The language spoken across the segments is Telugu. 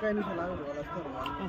काही नाही लागत बोला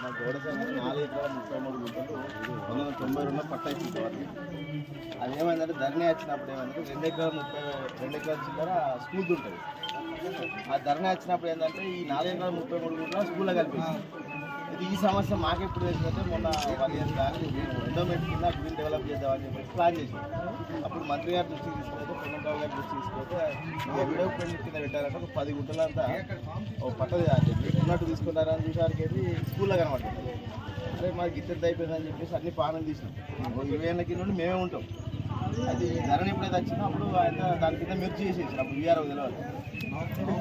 మా గోడ నాలుగు ఎకరాల ముప్పై మూడు గుంటలు వందల తొంభై రెండు పట్టా ఇచ్చింది అదేమైందంటే అది ఏమైందంటే వచ్చినప్పుడు ఏమైందంటే రెండు ఎకరాల ముప్పై రెండు ఎకరాల చిల్లర స్కూల్ ఉంటుంది ఆ ధరణి వచ్చినప్పుడు ఏంటంటే ఈ నాలుగు ఎకరాల ముప్పై మూడు గుంటలు స్కూల్లో కలిపి ఈ సమస్య మాకు ఎప్పుడు తెలిసిపోతే మొన్న వన్ ఇయర్ కానీ ఎండోమెంట్ కింద గ్రీన్ డెవలప్ చేద్దామని చెప్పి ప్లాన్ చేసాం అప్పుడు మంత్రి గారి దృష్టికి తీసుకుపోతే పొన్నంరావు గారి దృష్టికి తీసుకుపోతే విడవ పెళ్ళి కింద పెట్టారంటే ఒక పది గుంటలంతా ఓ పట్టది అంటే ఉన్నట్టు తీసుకుంటారని చూసారికి స్కూల్లో కనబడుతుంది అంటే మాకు గిత్తెద్దు అయిపోయిందని చెప్పేసి అన్ని పానం తీసినాం. ఇరవై ఏళ్ళ కింద నుండి మేమే ఉంటాం. అది ధరని ఎప్పుడైతే వచ్చినా అప్పుడు ఆయన దాని కింద మిర్చి చేసేసి అప్పుడు వీఆర్ఓ తెలియదు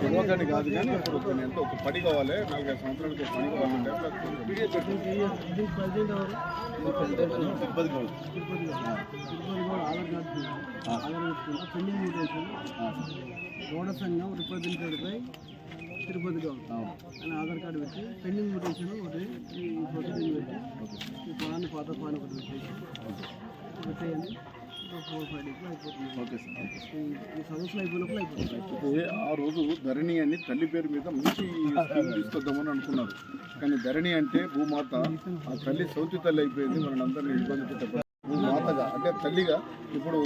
తెలియకని కాదు కానీ ఇప్పుడు కొన్ని ఎంత ఒక పని కావాలి నాలుగైదు సంవత్సరాలకి పని కావాలంటే తిరుపతి గౌడ్. గౌడ. సంఘం రిప్రజెంటేటివ్ బై తిరుపతి గౌడ్. అని ఆధార్ కార్డు పెట్టి పెండింగ్ మ్యూటేషన్ ఒకటి ఈ ప్రొసీడింగ్ పెట్టి ఈ పాన్ పాత పాన్ ఒకటి పెట్టేసి పెట్టేయండి. Okay sir. అయితే ఆ రోజు ధరణి అని తల్లి పేరు మీద మంచి స్కీమ్ తీసుకొద్దామని అనుకున్నారు. కానీ ధరణి అంటే భూమాత. ఆ తల్లి సౌతి తల్లి అయిపోయింది. మన అందరినీ ఇబ్బంది పెట్టే భూమాతగా అంటే తల్లిగా ఇప్పుడు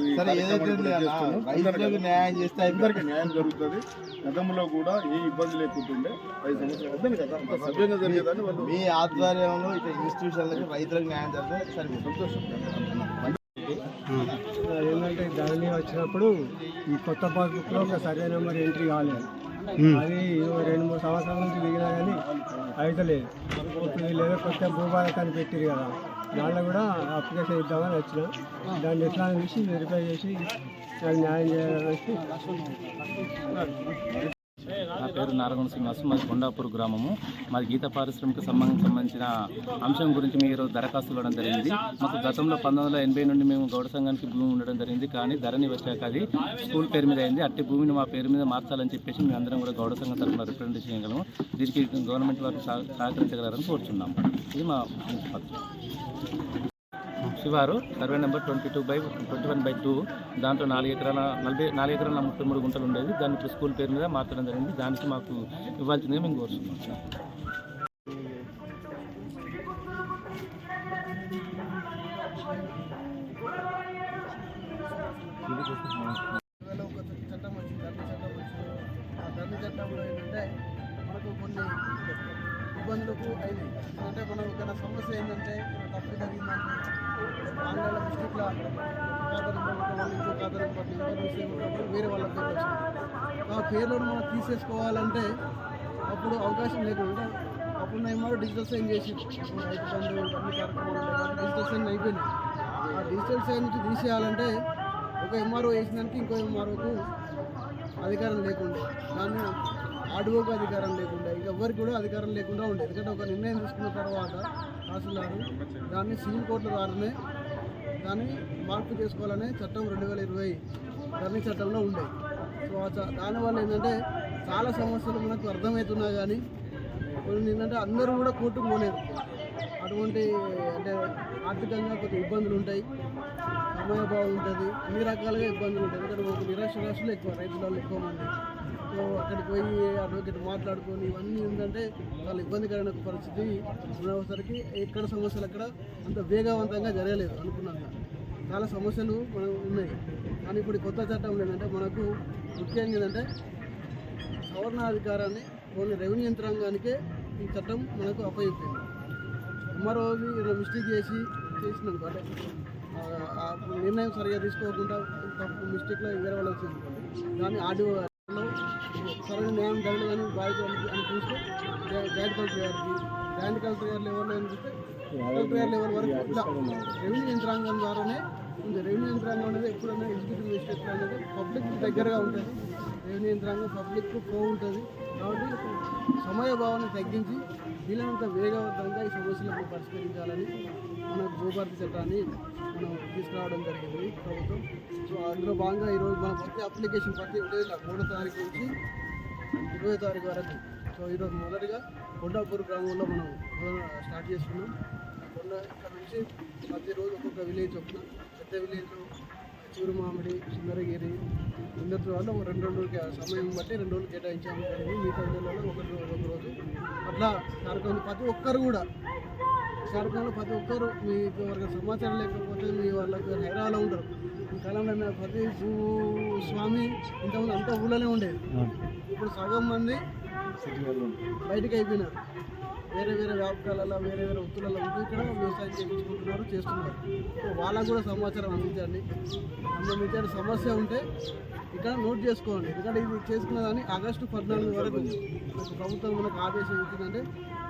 న్యాయం చేస్తే అందరికీ న్యాయం జరుగుతుంది. గతంలో కూడా ఏ ఇబ్బంది లేకుంటుండే ఐదు సంవత్సరాలు వద్దని కదా. అంత సభ్యంగా జరిగేదాన్ని వాళ్ళు. మీ ఆధ్వర్యంలో ఇట్లా ఇన్స్టిట్యూషన్లకు రైతులకు న్యాయం జరిగితే సరిపోతుంది సంతోషం. ఏంటంటే ధరణి వచ్చినప్పుడు ఈ కొత్త పాస్బుక్లో ఒక సర్వే నెంబర్ ఎంట్రీ కాలేదు అది రెండు మూడు సంవత్సరాల నుంచి దిగినా కానీ అయితలేదు ఇప్పుడు వీళ్ళు ఏదో కొత్త భూభారత్ అని పెట్టిరు కదా. దాంట్లో కూడా అప్లికేషన్ ఇద్దామని వచ్చిన. దాన్ని ఎట్లా చూసి వెరిఫై చేసి దానికి న్యాయం చేయాలని నా పేరు నారాయణ శ్రీనివాస్ మాది కొండాపూర్ గ్రామము. మాది గీత పారిశ్రామిక సంబంధించి సంబంధించిన అంశం గురించి మీరు దరఖాస్తు ఇవ్వడం జరిగింది. మాకు గతంలో పంతొమ్మిది వందల ఎనభై నుండి మేము గౌడ సంఘానికి భూమి ఉండడం జరిగింది. కానీ ధరని వచ్చాక అది స్కూల్ పేరు మీద అయింది. అట్టి భూమిని మా పేరు మీద మార్చాలని చెప్పేసి మేము అందరం కూడా గౌడ సంఘం తరఫున రిప్రజెంట్ చేయగలము. దీనికి గవర్నమెంట్ వారు సహకరించగలరని కోరుచున్నాము. ఇది మా పత్రం శివారు survey number twenty two by twenty one by two. దాంట్లో నాలుగు ఎకరాల నలభై నాలుగు ఎకరాల ముప్పై మూడు గుంటలు ఉండేది దాన్ని ఇప్పుడు స్కూల్ పేరు మీద మార్చడం జరిగింది. దానికి మాకు ఇవ్వాల్సిందిగా మేము కోరుతున్నాం చట్టం వచ్చింది చట్టం వచ్చింది ఆ ధరణి చట్టంలో ఏంటంటే మనకు కొన్ని ఇబ్బందులకు అయినాయి అంటే మనం ఒక సమస్య ఏంటంటే తప్పు జరిగిందంటే ఆన్లైన్లో వేరే వాళ్ళకి ఆ పేర్లను మనం తీసేసుకోవాలంటే అప్పుడు అవకాశం లేకుండా అప్పుడు ఏమో డిజిటల్ సైన్ చేసి రైతు బంధు అన్ని కార్యక్రమాలు డిజిటల్ సైన్ అయిపోయింది ఆ డిజిటల్ సైన్ నుంచి తీసేయాలంటే ఒక ఎంఆర్ఓ వేసినానికి ఇంకో ఎంఆర్ఓకు అధికారం లేకుండా దాన్ని ఆర్డీఓకు అధికారం లేకుండా ఇక ఎవరికి కూడా అధికారం లేకుండా ఉండేది. ఎందుకంటే ఒక నిర్ణయం తీసుకున్న తర్వాత తహసీల్దారు దాన్ని సివిల్ కోర్టుల ద్వారానే దాన్ని మార్పు చేసుకోవాలనే చట్టం రెండు వేల ఇరవై ధరణి చట్టంలో ఉండేది. సో దానివల్ల ఏంటంటే చాలా సమస్యలు మనకు అర్థమవుతున్నా కానీ కొన్ని ఏంటంటే అందరూ కూడా కోర్టుకు పోలేరు. అటువంటి అంటే ఆర్థికంగా కొద్దిగా ఇబ్బందులు ఉంటాయి. సమయభావం ఉంటుంది. అన్ని రకాలుగా ఇబ్బందులు ఉంటాయి. ఎందుకంటే ఒక నిరాశ రాశులు ఎక్కువ రైతు వాళ్ళు ఎక్కువ మంది. సో అక్కడికి పోయి అడ్వకేట్ మాట్లాడుకొని ఇవన్నీ ఏంటంటే చాలా ఇబ్బందికరమైన పరిస్థితి. ఉన్నసరికి ఎక్కడ సమస్యలు అక్కడ అంత వేగవంతంగా జరగలేదు అనుకున్నాక చాలా సమస్యలు మనం ఉన్నాయి. కానీ ఇప్పుడు కొత్త చట్టం ఏంటంటే మనకు ముఖ్యంగా ఏంటంటే సవర్ణాధికారాన్ని ఓన్లీ రెవెన్యూ యంత్రాంగానికే ఈ చట్టం మనకు అప్పయిపోయింది ఎంఆర్ఓ ఇలా మిస్టేక్ చేసి చేసినాను అంటే నిర్ణయం సరిగా తీసుకోకుండా తప్పు మిస్టేక్లో వేరే వాళ్ళు వచ్చింది కానీ ఆడియో సరైన న్యాయం జరగలేదని కానీ బాధ్యత అని చూస్తే జాయింట్ కలెక్టర్ గారికి జాయింట్ కలెక్టర్ గారు లెవెల్లో అని చూస్తే కలెక్టర్ గారు లెవెల్ వరకు ఇట్లా రెవెన్యూ యంత్రాంగం ద్వారానే ఉంది రెవెన్యూ యంత్రాంగం అనేది ఎప్పుడైనా ఎగ్జిక్యూటివ్ మేజిస్ట్రేట్ అనేది పబ్లిక్ దగ్గరగా ఉంటుంది. రెవెన్యూ యంత్రాంగం పబ్లిక్ కో ఉంటుంది కాబట్టి సమయ భావాన్ని తగ్గించి వీలైనంత వేగవంతంగా ఈ సమస్యలను పరిష్కరించాలని మన భూభారతి చట్టాన్ని మనం తీసుకురావడం జరిగింది. ప్రభుత్వం. సో అందులో భాగంగా ఈరోజు మన ప్రతి అప్లికేషన్ ప్రతి విలేజ్లో మూడో తారీఖు నుంచి ఇరవై తారీఖు వరకు. సో ఈరోజు మొదటిగా కొండాపూర్ గ్రామంలో మనం స్టార్ట్ చేస్తున్నాం కొండ ఇక్కడ నుంచి ప్రతిరోజు ఒక్కొక్క విలేజ్ చొప్పున పెద్ద విలేజ్లో చిగురు మామిడి సుందరగిరి ఇందరి వల్ల ఒక రెండు రోజులు సమయం బట్టి రెండు రోజులు కేటాయించాము. జరిగింది మిగతా విలేజ్లలో ఒక రోజు ఒక రోజు. అట్లా కార్యక్రమం ప్రతి ఒక్కరు కూడా కార్యక్రమంలో ప్రతి ఒక్కరు మీకు ఎవరికి సమాచారం లేకపోతే మీ వాళ్ళకి హైదరాబాద్లో ఉంటారు ఈ కాలంలో ప్రతి భూ స్వామి ఇంతకుముందు అంతా ఊళ్ళోనే ఉండేది. ఇప్పుడు సగం మంది బయటికి అయిపోయినారు. వేరే వేరే వ్యాపకాలలో వేరే వేరే వృత్తులలో ఉంటూ ఇక్కడ వ్యవసాయం చేయించుకుంటున్నారు చేస్తున్నారు. సో వాళ్ళకు కూడా సమాచారం అందించండి. అందించండి. సమస్య ఉంటే ఇక్కడ నోట్ చేసుకోండి. ఎందుకంటే ఇది చేసుకున్న దాన్ని ఆగస్టు పద్నాలుగు వరకు ప్రభుత్వం మనకు ఆదేశం ఇచ్చిందంటే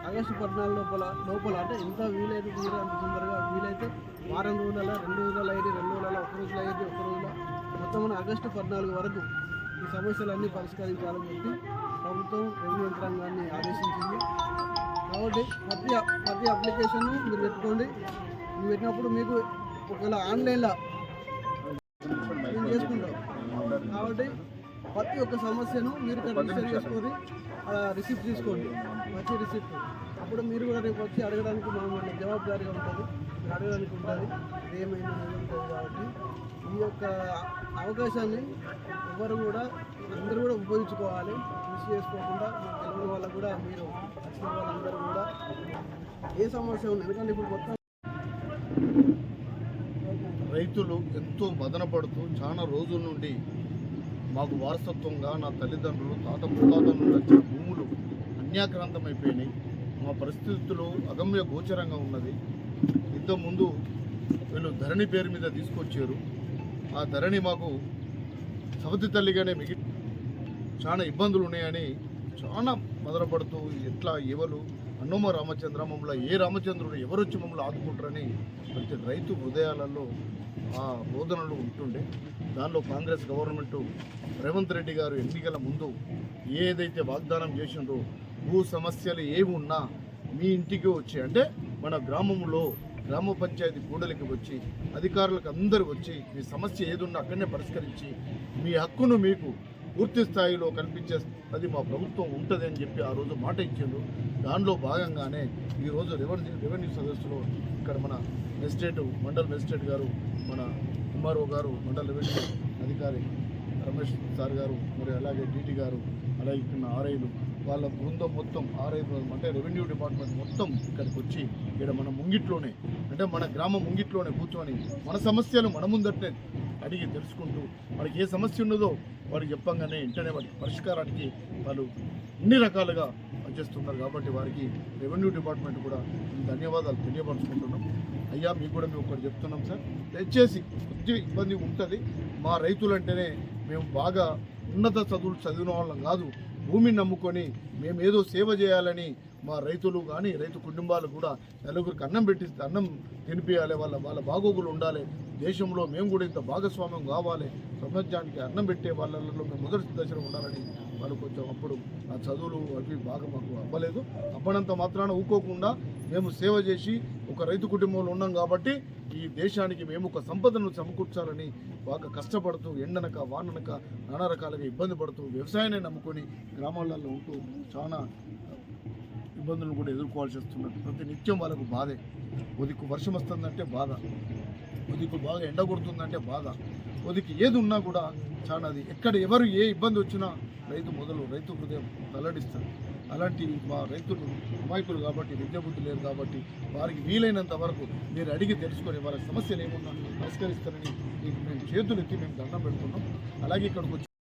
ఆగస్టు పద్నాలుగు లోపల లోపల అంటే ఎంత వీలైతే మీరు అంత తొందరగా వీలైతే వారం రోజుల రెండు రోజుల అయ్యి రెండు రోజుల ఒక రోజుల అయ్యి ఒక రోజుల మొత్తం మన ఆగస్టు పద్నాలుగు వరకు ఈ సమస్యలన్నీ పరిష్కరించాలని చెప్పి ప్రభుత్వం రెవెన్యూ యంత్రాంగాన్ని ఆదేశించింది. కాబట్టి ప్రతి ప్రతి అప్లికేషన్ మీరు పెట్టుకోండి. మీరు పెట్టినప్పుడు మీకు ఒకవేళ ఆన్లైన్లో నేను చేసుకుంటాం కాబట్టి ప్రతి ఒక్క సమస్యను మీరు రిజిస్టర్ చేసుకొని రిసిప్ట్ తీసుకోండి. మంచి రిసిప్ట్ అప్పుడు మీరు కూడా రేపు వచ్చి అడగడానికి మనం జవాబుదారీగా ఉంటుంది. మీరు ఉంటుంది ఏమైంది ఉంటుంది కాబట్టి ఈ యొక్క అవకాశాన్ని ఎవరు కూడా అందరూ కూడా ఉపయోగించుకోవాలి. కృషి చేసుకోకుండా మన తెలుగు వాళ్ళకు కూడా మీరు వచ్చిన వాళ్ళందరూ కూడా ఏ సమస్య ఉంది ఎందుకంటే ఇప్పుడు మొత్తం రైతులు ఎంతో మదన పడుతూ చాలా రోజుల నుండి మాకు వారసత్వంగా నా తల్లిదండ్రులు తాత ముత్తాతల నుండి వచ్చిన భూములు అన్యాక్రాంతమైపోయినాయి. మా పరిస్థితులు అగమ్య గోచరంగా ఉన్నది. ఇంతకుముందు వీళ్ళు ధరణి పేరు మీద తీసుకొచ్చారు. ఆ ధరణి మాకు సవతి తల్లిగానే మిగి చాలా ఇబ్బందులు ఉన్నాయని చాలా మొదలపడుతూ ఎట్లా ఎవరు అన్నోమ రామచంద్ర మమ్మల్ని ఏ రామచంద్రుడు ఎవరు వచ్చి మమ్మల్ని ఆదుకుంటారని ప్రతి రైతు హృదయాలలో ఆ బోధనలు ఉంటుండే. దానిలో కాంగ్రెస్ గవర్నమెంట్ రేవంత్ రెడ్డి గారు ఎన్నికల ముందు ఏదైతే వాగ్దానం చేసిండ్రో భూ సమస్యలు ఏమి ఉన్నా మీ ఇంటికి వచ్చి అంటే మన గ్రామంలో గ్రామ పంచాయతీ కూడలికి వచ్చి అధికారులకు అందరూ వచ్చి మీ సమస్య ఏదున్నా అక్కడనే పరిష్కరించి మీ హక్కును మీకు పూర్తి స్థాయిలో కల్పించే అది మా ప్రభుత్వం ఉంటుంది అని చెప్పి ఆ రోజు మాట ఇచ్చిండ్రు. దానిలో భాగంగానే ఈరోజు రెవెన్యూ రెవెన్యూ సదస్సులో ఇక్కడ మన మెజిస్ట్రేట్ మండల్ మెజిస్ట్రేట్ గారు మన ఎంఆర్ఓ గారు మండల్ రెవెన్యూ అధికారి రమేష్ సార్ గారు మరి అలాగే డీటీ గారు అలాగే ఇక్కడ ఆర్ఐలు వాళ్ళ బృందం మొత్తం ఆర్ఐ అంటే రెవెన్యూ డిపార్ట్మెంట్ మొత్తం ఇక్కడికి వచ్చి ఇక్కడ మన ముంగిట్లోనే అంటే మన గ్రామం ముంగిట్లోనే కూర్చొని మన సమస్యలు మన ముందట్టే అడిగి తెలుసుకుంటూ వాళ్ళకి ఏ సమస్య ఉన్నదో వారికి చెప్పంగానే వెంటనే వాటికి పరిష్కారానికి వాళ్ళు అన్ని రకాలుగా పనిచేస్తున్నారు కాబట్టి వారికి రెవెన్యూ డిపార్ట్మెంట్ కూడా ధన్యవాదాలు తెలియపరుచుకుంటున్నాం. అయ్యా మీకు కూడా మేము ఒకటి చెప్తున్నాం సార్. దయచేసి కొద్ది ఇబ్బంది ఉంటుంది. మా రైతులంటేనే మేము బాగా ఉన్నత చదువులు చదివిన వాళ్ళం కాదు. భూమిని నమ్ముకొని మేము ఏదో సేవ చేయాలని మా రైతులు కానీ రైతు కుటుంబాలు కూడా నలుగురికి అన్నం పెట్టి అన్నం తినిపించాలి వాళ్ళ వాళ్ళ బాగోగులు ఉండాలి. దేశంలో మేము కూడా ఇంత భాగస్వామ్యం కావాలి. ప్రపంచానికి అన్నం పెట్టే వాళ్ళలో మేము మొదటి దశలో ఉండాలని వాళ్ళు కొంచెం అప్పుడు ఆ చదువులు అవి బాగా మాకు అవ్వలేదు. అవ్వనంత మాత్రాన ఊకోకుండా మేము సేవ చేసి ఒక రైతు కుటుంబంలో ఉన్నాం కాబట్టి ఈ దేశానికి మేము ఒక సంపదను సమకూర్చాలని బాగా కష్టపడుతూ ఎండనక వాననక నానా రకాలుగా ఇబ్బంది పడుతూ వ్యవసాయాన్ని నమ్ముకొని గ్రామాలలో ఉంటూ చాలా ఇబ్బందులను కూడా ఎదుర్కోవాల్సి వస్తున్నారు ప్రతి నిత్యం వాళ్ళకు బాధే. ఉదికు వర్షం వస్తుందంటే బాధ. ఉదికు బాగా ఎండ కొడుతుందంటే బాధ. ఉదికి ఏది ఉన్నా కూడా చాలా అది. ఎక్కడ ఎవరు ఏ ఇబ్బంది వచ్చినా రైతు మొదలు రైతు హృదయం తల్లడిస్తుంది అలాంటి మా రైతులు అమాయకులు కాబట్టి విద్యాబుద్ధి లేరు కాబట్టి వారికి వీలైనంత వరకు మీరు అడిగి తెలుసుకొని వారి సమస్యలు ఏమున్నా పరిష్కరిస్తారని మీకు మేము చేతులు ఎత్తి మేము దండం పెడుతున్నాం. అలాగే ఇక్కడికి